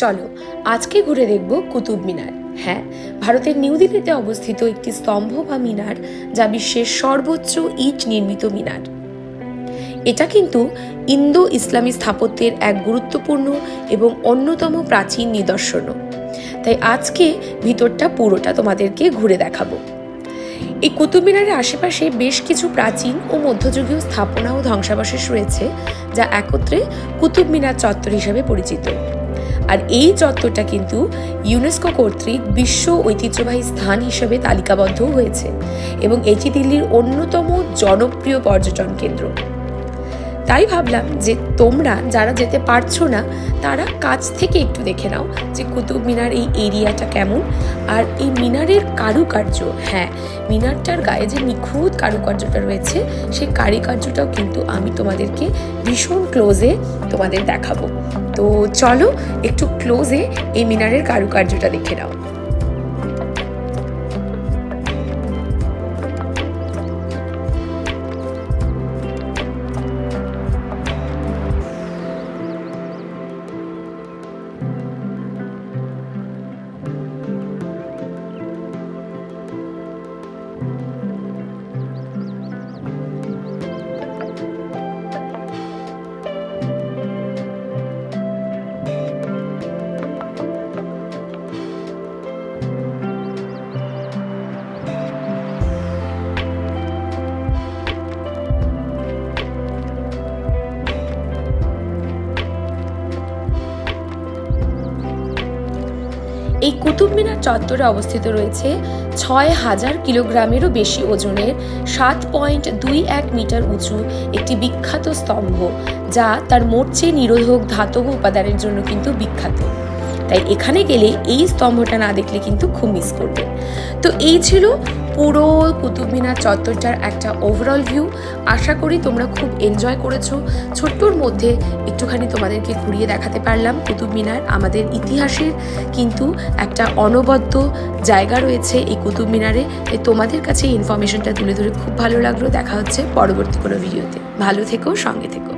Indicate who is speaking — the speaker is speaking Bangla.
Speaker 1: চলো, আজকে ঘুরে দেখব কুতুব মিনার। হ্যাঁ ভারতের নিউ দিল্লিতে অবস্থিত একটি স্তম্ভ বা মিনার যা বিশ্বের সর্বোচ্চ ইট নির্মিত মিনার। এটা কিন্তু ইন্দো ইসলামী স্থাপত্যের এক গুরুত্বপূর্ণ এবং অন্যতম প্রাচীন নিদর্শনও তাই আজকে ভিতরটা পুরোটা তোমাদেরকে ঘুরে দেখাবো। এই কুতুব মিনারের আশেপাশে বেশ কিছু প্রাচীন ও মধ্যযুগীয় স্থাপনা ও ধ্বংসাবশেষ রয়েছে, যা একত্রে কুতুব মিনার চত্বর হিসাবে পরিচিত। আর এই চত্বরটা কিন্তু ইউনেস্কো কর্তৃক বিশ্ব ঐতিহ্যবাহী স্থান হিসেবে তালিকাবদ্ধ হয়েছে এবং এটি দিল্লির অন্যতম জনপ্রিয় পর্যটন কেন্দ্র। তাই ভাবলাম যে তোমরা যারা যেতে পারছ না, তারা কাছ থেকে একটু দেখে নাও যে কুতুব মিনার এই এরিয়াটা কেমন। আর এই মিনারের কারুকার্য হ্যাঁ মিনারটার গায়ে যে নিখুঁত কারুকার্যটা রয়েছে সেই কারুকার্যটাও কিন্তু আমি তোমাদেরকে ভীষণ ক্লোজে তোমাদের দেখাবো। তো চলো একটু ক্লোজে এই মিনারের কারুকার্যটা দেখে নাও। এই কুতুব মিনার চত্বরে অবস্থিত রয়েছে ছয় হাজার কিলোগ্রামেরও বেশি ওজনের সাত পয়েন্ট দুই এক মিটার উঁচু একটি বিখ্যাত স্তম্ভ, যা তার মোর্চে নিরোধক ধাতব উপাদানের জন্য কিন্তু বিখ্যাত। তাই এখানে গেলে এই স্তম্ভটা না দেখলে কিন্তু খুব মিস করবে। তো এই ছিল পুরো কুতুব মিনার চত্বরটার একটা ওভারঅল ভিউ আশা করি তোমরা খুব এনজয় করেছ। ছোট্টর মধ্যে একটুখানি তোমাদেরকে ঘুরিয়ে দেখাতে পারলাম কুতুব মিনার আমাদের ইতিহাসের কিন্তু একটা অনবদ্য জায়গা রয়েছে এই কুতুব মিনারে তাই তোমাদের কাছে ইনফরমেশনটা তুলে ধরে খুব ভালো লাগল। দেখা হচ্ছে পরবর্তী কোনো ভিডিওতে ভালো থেকো, সঙ্গে থেকো।